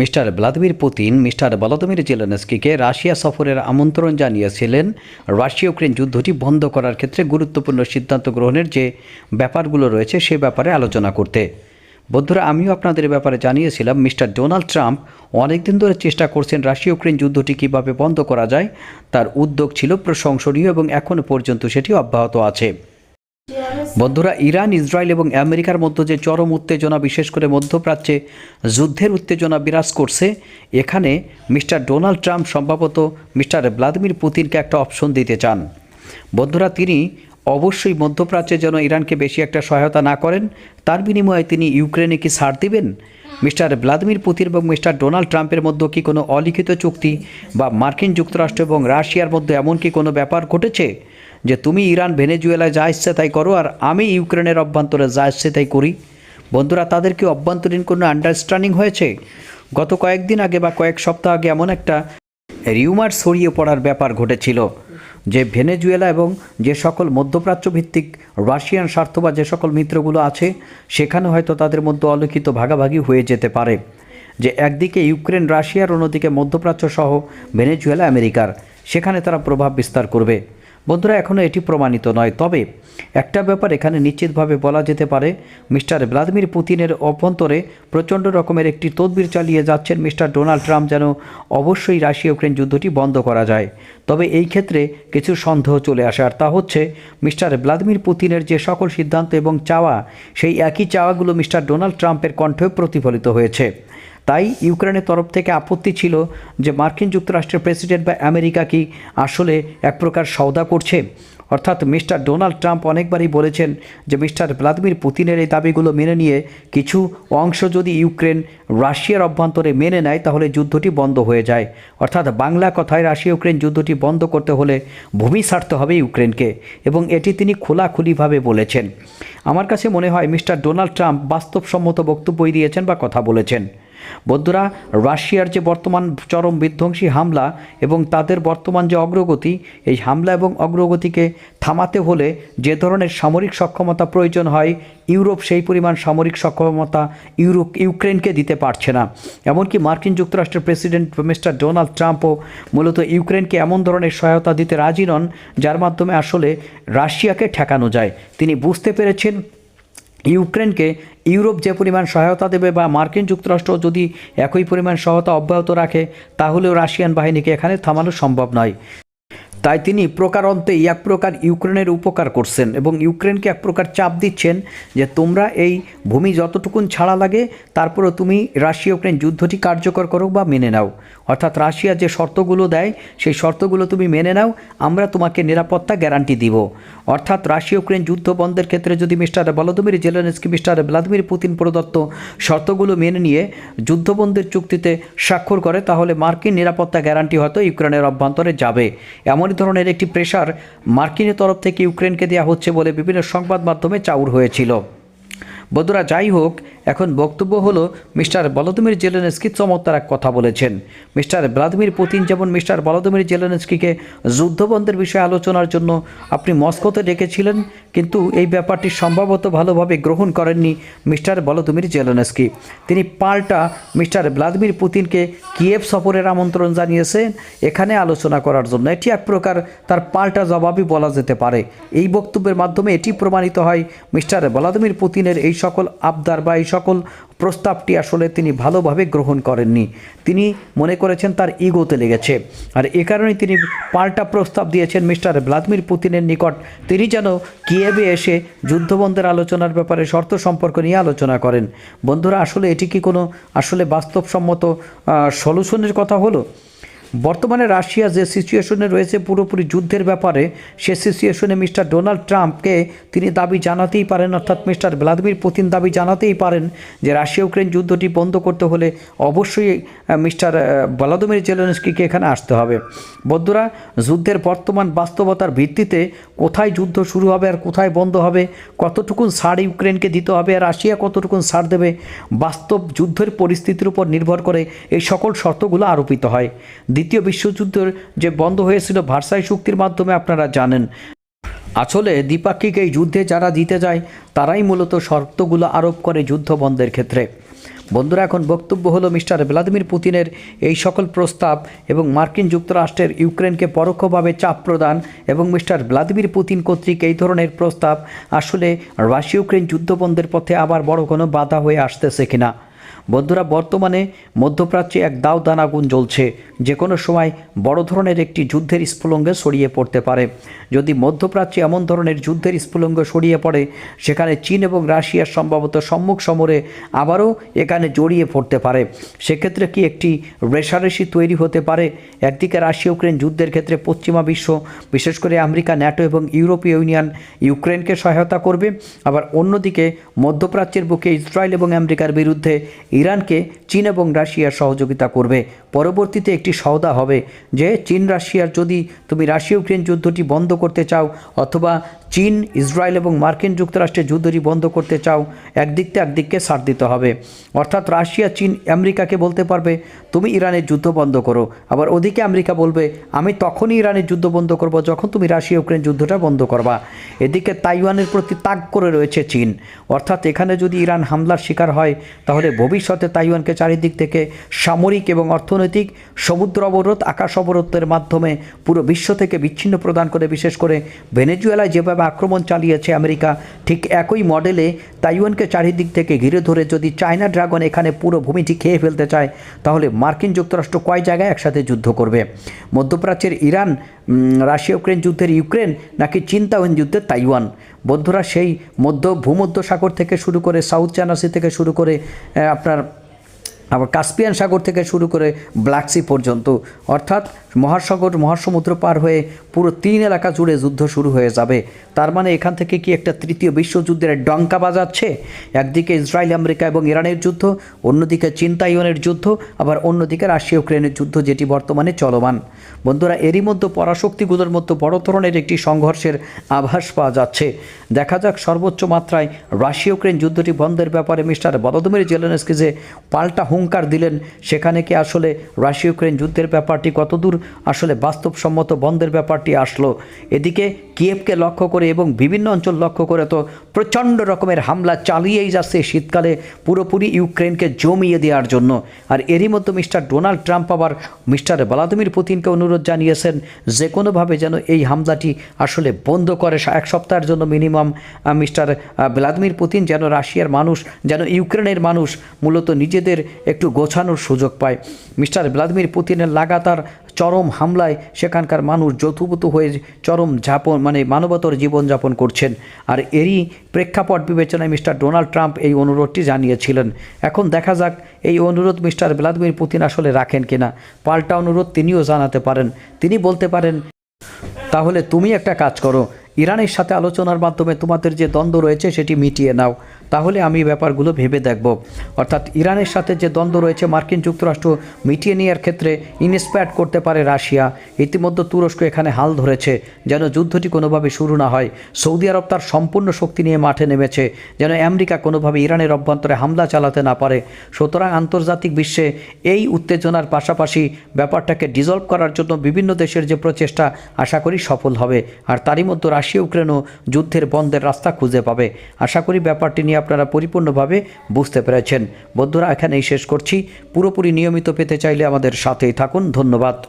Mister Vladimir Putin, mister Volodymyr জেলেনস্কিকে Russia সফরের আমন্ত্রণ জানিয়েছিলেন। রাশিয়া ইউক্রেন যুদ্ধটি বন্ধ করার ক্ষেত্রে গুরুত্বপূর্ণ সিদ্ধান্ত গ্রহণের যে ব্যাপারগুলো রয়েছে সে ব্যাপারে আলোচনা করতে। বন্ধুরা, আমিও আপনাদের ব্যাপারে জানিয়েছিলাম, মিস্টার ডোনাল্ড ট্রাম্প অনেকদিন ধরে চেষ্টা করছেন রাশিয়া ইউক্রেন যুদ্ধটি কীভাবে বন্ধ করা যায়, তার উদ্যোগ ছিল প্রশংসনীয় এবং এখনও পর্যন্ত সেটি অব্যাহত আছে। বন্ধুরা, ইরান, ইসরায়েল এবং আমেরিকার মধ্যে যে চরম উত্তেজনা, বিশেষ করে মধ্যপ্রাচ্যে যুদ্ধের উত্তেজনা বিরাজ করছে, এখানে মিস্টার ডোনাল্ড ট্রাম্প সম্ভবত মিস্টার ভ্লাদিমির পুতিনকে একটা অপশন দিতে চান। বন্ধুরা, তিনি অবশ্যই মধ্যপ্রাচ্যে যেন ইরানকে বেশি একটা সহায়তা না করেন, তার বিনিময়ে তিনি ইউক্রেনে কি ছাড় দিবেন? মিস্টার ভ্লাদিমির পুতিন এবং মিস্টার ডোনাল্ড ট্রাম্পের মধ্যে কি কোনো অলিখিত চুক্তি বা মার্কিন যুক্তরাষ্ট্র এবং রাশিয়ার মধ্যে এমন কি কোনো ব্যাপার ঘটেছে? যে তুমি ইরান, ভেনেজুয়েলায় যা ইচ্ছে তাই করো আর আমি ইউক্রেনের অভ্যন্তরে যা ইচ্ছে তাই করি। বন্ধুরা তাদের কি অভ্যন্তরীণ কোনো আন্ডারস্ট্যান্ডিং হয়েছে? গত কয়েকদিন আগে বা কয়েক সপ্তাহ আগে এমন একটা রিউমার ছড়িয়ে পড়ার ব্যাপার ঘটেছিল যে ভেনেজুয়েলা এবং যে সকল মধ্যপ্রাচ্য ভিত্তিক রাশিয়ান স্বার্থ বা যে সকল মিত্রগুলো আছে, সেখানে হয়তো তাদের মধ্যে অলিখিত ভাগাভাগি হয়ে যেতে পারে যে একদিকে ইউক্রেন, রাশিয়ার, অন্যদিকে মধ্যপ্রাচ্য সহ ভেনেজুয়েলা, আমেরিকার। সেখানে তারা প্রভাব বিস্তার করবে। বন্ধুরা এখনও এটি প্রমাণিত নয়। তবে একটা ব্যাপার এখানে নিশ্চিতভাবে বলা যেতে পারে, মিস্টার ভ্লাদিমির পুতিনের অভ্যন্তরে প্রচণ্ড রকমের একটি তদবির চালিয়ে যাচ্ছেন মিস্টার ডোনাল্ড ট্রাম্প যেন অবশ্যই রাশিয়া ইউক্রেন যুদ্ধটি বন্ধ করা যায়। তবে এই ক্ষেত্রে কিছু সন্দেহ চলে আসে। আর তা হচ্ছে, মিস্টার ভ্লাদিমির পুতিনের যে সকল সিদ্ধান্ত এবং চাওয়া, সেই একই চাওয়াগুলো মিস্টার ডোনাল্ড ট্রাম্পের কণ্ঠে প্রতিফলিত হয়েছে। তাই ইউক্রেনের তরফ থেকে আপত্তি ছিল যে মার্কিন যুক্তরাষ্ট্রের প্রেসিডেন্ট বা আমেরিকা কি আসলে এক প্রকার সওদা করছে। অর্থাৎ মিস্টার ডোনাল্ড ট্রাম্প অনেকবারই বলেছেন যে মিস্টার ভ্লাদিমির পুতিনের এই দাবিগুলো মেনে নিয়ে কিছু অংশ যদি ইউক্রেন রাশিয়ার অভ্যন্তরে মেনে নেয়, তাহলে যুদ্ধটি বন্ধ হয়ে যায়। অর্থাৎ বাংলা কথায় রাশিয়া ইউক্রেন যুদ্ধটি বন্ধ করতে হলে ভূমি ছাড়তে হবে ইউক্রেনকে, এবং এটি তিনি খোলাখুলিভাবে বলেছেন। আমার কাছে মনে হয় মিস্টার ডোনাল্ড ট্রাম্প বাস্তবসম্মত বক্তব্যই দিয়েছেন বা কথা বলেছেন। বন্ধুরা, রাশিয়ার যে বর্তমান চরম বিধ্বংসী হামলা এবং তাদের বর্তমান যে অগ্রগতি, এই হামলা এবং অগ্রগতিকে থামাতে হলে যে ধরনের সামরিক সক্ষমতা প্রয়োজন হয়, ইউরোপ সেই পরিমাণ সামরিক সক্ষমতা ইউরোপ ইউক্রেনকে দিতে পারছে না। এমনকি মার্কিন যুক্তরাষ্ট্রের প্রেসিডেন্ট মিস্টার ডোনাল্ড ট্রাম্পও মূলত ইউক্রেনকে এমন ধরনের সহায়তা দিতে রাজি নন, যার মাধ্যমে আসলে রাশিয়াকে ঠেকানো যায়। তিনি বুঝতে পেরেছেন ইউক্রেনকে ইউরোপ যে পরিমাণ সহায়তা দেবে বা মার্কিন যুক্তরাষ্ট্র যদি একই পরিমাণ সহায়তা অব্যাহত রাখে, তাহলেও রাশিয়ান বাহিনীকে এখানে থামানো সম্ভব নয়। তাই তিনি প্রকারান্তে এক প্রকার ইউক্রেনের উপকার করছেন এবং ইউক্রেনকে এক প্রকার চাপ দিচ্ছেন যে তোমরা এই ভূমি যতটুকুন ছাড়া লাগে, তারপরেও তুমি রাশিয়া ইউক্রেন যুদ্ধটি কার্যকর করো বা মেনে নাও। অর্থাৎ রাশিয়া যে শর্তগুলো দেয়, সেই শর্তগুলো তুমি মেনে নাও, আমরা তোমাকে নিরাপত্তা গ্যারান্টি দিব। অর্থাৎ রাশিয়া ইউক্রেন যুদ্ধ বন্ধের ক্ষেত্রে যদি mister Volodymyr Zelensky, mister Vladimir Putin প্রদত্ত শর্তগুলো মেনে নিয়ে যুদ্ধবন্ধের চুক্তিতে স্বাক্ষর করে, তাহলে মার্কিন নিরাপত্তা গ্যারান্টি হয়তো ইউক্রেনের অভ্যন্তরে যাবে। এমনই ধরনের একটি প্রেশার মার্কিনের তরফ থেকে ইউক্রেনকে দেওয়া হচ্ছে বলে বিভিন্ন সংবাদ মাধ্যমে চাউর হয়েছিল। বন্ধুরা, যাই হোক, এখন বক্তব্য হলো মিস্টার ভলোদিমির জেলেনস্কি চমৎকার এক কথা বলেছেন। মিস্টার ভ্লাদিমির পুতিন যেমন মিস্টার ভলোদিমির জেলেনস্কিকে যুদ্ধবন্ধের বিষয়ে আলোচনার জন্য আপনি মস্কোতে ডেকেছিলেন, কিন্তু এই ব্যাপারটি সম্ভবত ভালোভাবে গ্রহণ করেননি মিস্টার ভলোদিমির জেলেনস্কি। তিনি পাল্টা মিস্টার ভ্লাদিমির পুতিনকে কিয়েভ সফরের আমন্ত্রণ জানিয়েছেন এখানে আলোচনা করার জন্য। এটি এক প্রকার তার পাল্টা জবাবই বলা যেতে পারে। এই বক্তব্যের মাধ্যমে এটি প্রমাণিত হয় মিস্টার ভ্লাদিমির পুতিনের এই সকল আবদার বা এই সকল প্রস্তাবটি আসলে তিনি ভালোভাবে গ্রহণ করেননি। তিনি মনে করেছেন তার ইগোতে লেগেছে। আর এ কারণেই তিনি পাল্টা প্রস্তাব দিয়েছেন মিস্টার ভ্লাদিমির পুতিনের নিকট। তিনি যেন কিয়েভে এসে যুদ্ধবন্ধের আলোচনার ব্যাপারে শর্ত সম্পর্ক নিয়ে আলোচনা করেন। বন্ধুরা, আসলে এটি কি কোনো আসলে বাস্তবসম্মত সলিউশনের কথা হলো? বর্তমানে রাশিয়া যে সিচুয়েশনে রয়েছে পুরোপুরি যুদ্ধের ব্যাপারে, সে সিচুয়েশনে মিস্টার ডোনাল্ড ট্রাম্পকে তিনি দাবি জানাতেই পারেন, অর্থাৎ মিস্টার ভ্লাদিমির পুতিন দাবি জানাতেই পারেন যে রাশিয়া ইউক্রেন যুদ্ধটি বন্ধ করতে হলে অবশ্যই মিস্টার ভ্লাদিমির জেলেনস্কিকে এখানে আসতে হবে। বন্ধুরা, যুদ্ধের বর্তমান বাস্তবতার ভিত্তিতে কোথায় যুদ্ধ শুরু হবে আর কোথায় বন্ধ হবে, কতটুকুন ছাড় ইউক্রেনকে দিতে হবে আর রাশিয়া কতটুকুন ছাড় দেবে, বাস্তব যুদ্ধের পরিস্থিতির উপর নির্ভর করে এই সকল শর্তগুলো আরোপিত হয়। দ্বিতীয় বিশ্বযুদ্ধের যে বন্ধ হয়েছিল ভার্সাই চুক্তির মাধ্যমে আপনারা জানেন। আসলে দ্বিপাক্ষিক এই যুদ্ধে যারা জিতে যায়, তারাই মূলত শর্তগুলো আরোপ করে যুদ্ধ বন্ধের ক্ষেত্রে। বন্ধুরা, এখন বক্তব্য হলো মিস্টার ভ্লাদিমির পুতিনের এই সকল প্রস্তাব এবং মার্কিন যুক্তরাষ্ট্রের ইউক্রেনকে পরোক্ষভাবে চাপ প্রদান এবং মিস্টার ভ্লাদিমির পুতিন কর্তৃক এই ধরনের প্রস্তাব আসলে রাশিয়া ইউক্রেন যুদ্ধবন্ধের পথে আবার বড় কোনো বাধা হয়ে আসতেছে কিনা। বন্ধুরা, বর্তমানে মধ্যপ্রাচ্যে এক দাও দান আগুন জ্বলছে। যে কোনো সময় বড় ধরনের একটি যুদ্ধের স্ফুলঙ্গে ছড়িয়ে পড়তে পারে। যদি মধ্যপ্রাচ্যে এমন ধরনের যুদ্ধের স্ফুলঙ্গ ছড়িয়ে পড়ে, সেখানে চীন এবং রাশিয়ার সম্ভবত সম্মুখ সমরে আবারও এখানে জড়িয়ে পড়তে পারে। সেক্ষেত্রে কি একটি রেশারেশি তৈরি হতে পারে? একদিকে রাশিয়া ইউক্রেন যুদ্ধের ক্ষেত্রে পশ্চিমা বিশ্ব, বিশেষ করে আমেরিকা, ন্যাটো এবং ইউরোপীয় ইউনিয়ন ইউক্রেনকে সহায়তা করবে। আবার অন্যদিকে মধ্যপ্রাচ্যের বুকে ইসরায়েল এবং আমেরিকার বিরুদ্ধে ইরানকে চীন এবং রাশিয়ার সহযোগিতা করবে। পরবর্তীতে একটি সওদা হবে যে চীন রাশিয়ার যদি তুমি রাশিয়া ইউক্রেন যুদ্ধটি বন্ধ করতে চাও অথবা চীন, ইসরায়েল এবং মার্কিন যুক্তরাষ্ট্রের যুদ্ধটি বন্ধ করতে চাও, একদিকতে একদিককে ছাড় দিতে হবে। অর্থাৎ রাশিয়া, চীন, আমেরিকাকে বলতে পারবে, তুমি ইরানের যুদ্ধ বন্ধ করো। আবার ওদিকে আমেরিকা বলবে, আমি তখনই ইরানের যুদ্ধ বন্ধ করব যখন তুমি রাশিয়া ইউক্রেন যুদ্ধটা বন্ধ করবা। এদিকে তাইওয়ানের প্রতি তাক করে রয়েছে চীন। অর্থাৎ এখানে যদি ইরান হামলার শিকার হয়, তাহলে ভবিষ্যতে তাইওয়ানকে চারিদিক থেকে সামরিক এবং অর্থনৈতিক সমুদ্র অবরোধ, আকাশ অবরোধের মাধ্যমে পুরো বিশ্ব থেকে বিচ্ছিন্ন প্রদান করে, বিশেষ করে ভেনেজুয়েলায় যেভাবে আক্রমণ চালিয়েছে আমেরিকা, ঠিক একই মডেলে তাইওয়ানকে চারিদিক থেকে ঘিরে ধরে যদি চায়না ড্রাগন এখানে পুরো ভূমিটি খেয়ে ফেলতে চায়, তাহলে মার্কিন যুক্তরাষ্ট্র কয় জায়গায় একসাথে যুদ্ধ করবে? মধ্যপ্রাচ্যের ইরান রাশিয়া ইউক্রেন যুদ্ধের ইউক্রেন, নাকি চীন যুদ্ধের তাইওয়ান? বন্ধুরা, সেই মধ্য ভূমধ্য সাগর থেকে শুরু করে সাউথ চায়না সি থেকে শুরু করে আপনার আবার কাস্পিয়ান সাগর থেকে শুরু করে ব্ল্যাক সি পর্যন্ত। অর্থাৎ মহাসাগর, মহাসমুদ্র পার হয়ে পুরো তিন এলাকা জুড়ে যুদ্ধ শুরু হয়ে যাবে। তার মানে এখান থেকে কি একটা তৃতীয় বিশ্বযুদ্ধের ডঙ্কা বাজাচ্ছে? একদিকে ইসরায়েল, আমেরিকা এবং ইরানের যুদ্ধ, অন্যদিকে চীন যুদ্ধ, আবার অন্যদিকে রাশিয়া, ইউক্রেনের যুদ্ধ যেটি বর্তমানে চলমান। বন্ধুরা, এরই মধ্যে পরাশক্তিগুলোর মধ্যে বড় ধরনের একটি সংঘর্ষের আভাস পাওয়া যাচ্ছে। দেখা যাক সর্বোচ্চ মাত্রায় রাশিয়া ইউক্রেন যুদ্ধটি বন্ধের ব্যাপারে মিস্টার বদদমির জেলেনস্কি যে পাল্টা হুঙ্কার দিলেন, সেখানে কি আসলে রাশিয়া ইউক্রেন যুদ্ধের ব্যাপারটি কতদূর আসলে বাস্তবসম্মত বন্ধের ব্যাপারটি আসলো? এদিকে কিয়েভকে লক্ষ্য করে এবং বিভিন্ন অঞ্চল লক্ষ্য করে তো প্রচণ্ড রকমের হামলা চালিয়েই যাচ্ছে শীতকালে পুরোপুরি ইউক্রেনকে জমিয়ে দেওয়ার জন্য। আর এরই মধ্যে মিস্টার ডোনাল্ড ট্রাম্প আবার মিস্টার ভ্লাদিমির পুতিনকে অনুরোধ জানিয়েছেন, যে কোনোভাবে যেন এই হামলাটি আসলে বন্ধ করে এক সপ্তাহের জন্য মিনিমাম মিস্টার ভ্লাদিমির পুতিন যেন রাশিয়ার মানুষ, যেন ইউক্রেনের মানুষ মূলত নিজেদের একটু গোছানোর সুযোগ পায়। মিস্টার ভ্লাদিমির পুতিনের লাগাতার চরম হামলায় সেখানকার মানুষ যথুপুতু হয়ে চরম যাপন মানে মানবতর জীবনযাপন করছেন। আর এরই প্রেক্ষাপট বিবেচনায় মিস্টার ডোনাল্ড ট্রাম্প এই অনুরোধটি জানিয়েছিলেন। এখন দেখা যাক এই অনুরোধ মিস্টার ভ্লাদিমির পুতিন আসলে রাখেন কিনা। পাল্টা অনুরোধ তিনিও জানাতে পারেন। তিনি বলতে পারেন, তাহলে তুমি একটা কাজ করো। ইরানের সাথে আলোচনার মাধ্যমে তোমাদের যে দ্বন্দ্ব রয়েছে সেটি মিটিয়ে নাও। তাহলে আমি ব্যাপারগুলো ভেবে দেখব। অর্থাৎ ইরানের সাথে যে দ্বন্দ্ব রয়েছে, মার্কিন যুক্তরাষ্ট্র মিটিয়ে নেওয়ার ক্ষেত্রে ইনস্পায়ার করতে পারে রাশিয়া। ইতিমধ্যে তুরস্ক এখানে হাল ধরেছে, যেন যুদ্ধটি কোনোভাবে শুরু না হয়। সৌদি আরব তার সম্পূর্ণ শক্তি নিয়ে মাঠে নেমেছে, যেন আমেরিকা কোনোভাবে ইরানের অভ্যন্তরে হামলা চালাতে না পারে। সুতরাং আন্তর্জাতিক বিশ্বে এই উত্তেজনার পাশাপাশি ব্যাপারটাকে ডিজলভ করার জন্য বিভিন্ন দেশের যে প্রচেষ্টা, আশা করি সফল হবে। আর তারই মধ্যে রাশিয়া ইউক্রেনও যুদ্ধের বন্ধের রাস্তা খুঁজে পাবে। আশা করি ব্যাপারটি নিয়ে আপনারা পরিপূর্ণভাবে বুঝতে পেরেছেন। বন্ধুরা, এখানেই শেষ করছি। পুরোপুরি নিয়মিত পেতে চাইলে আমাদের সাথেই থাকুন। ধন্যবাদ।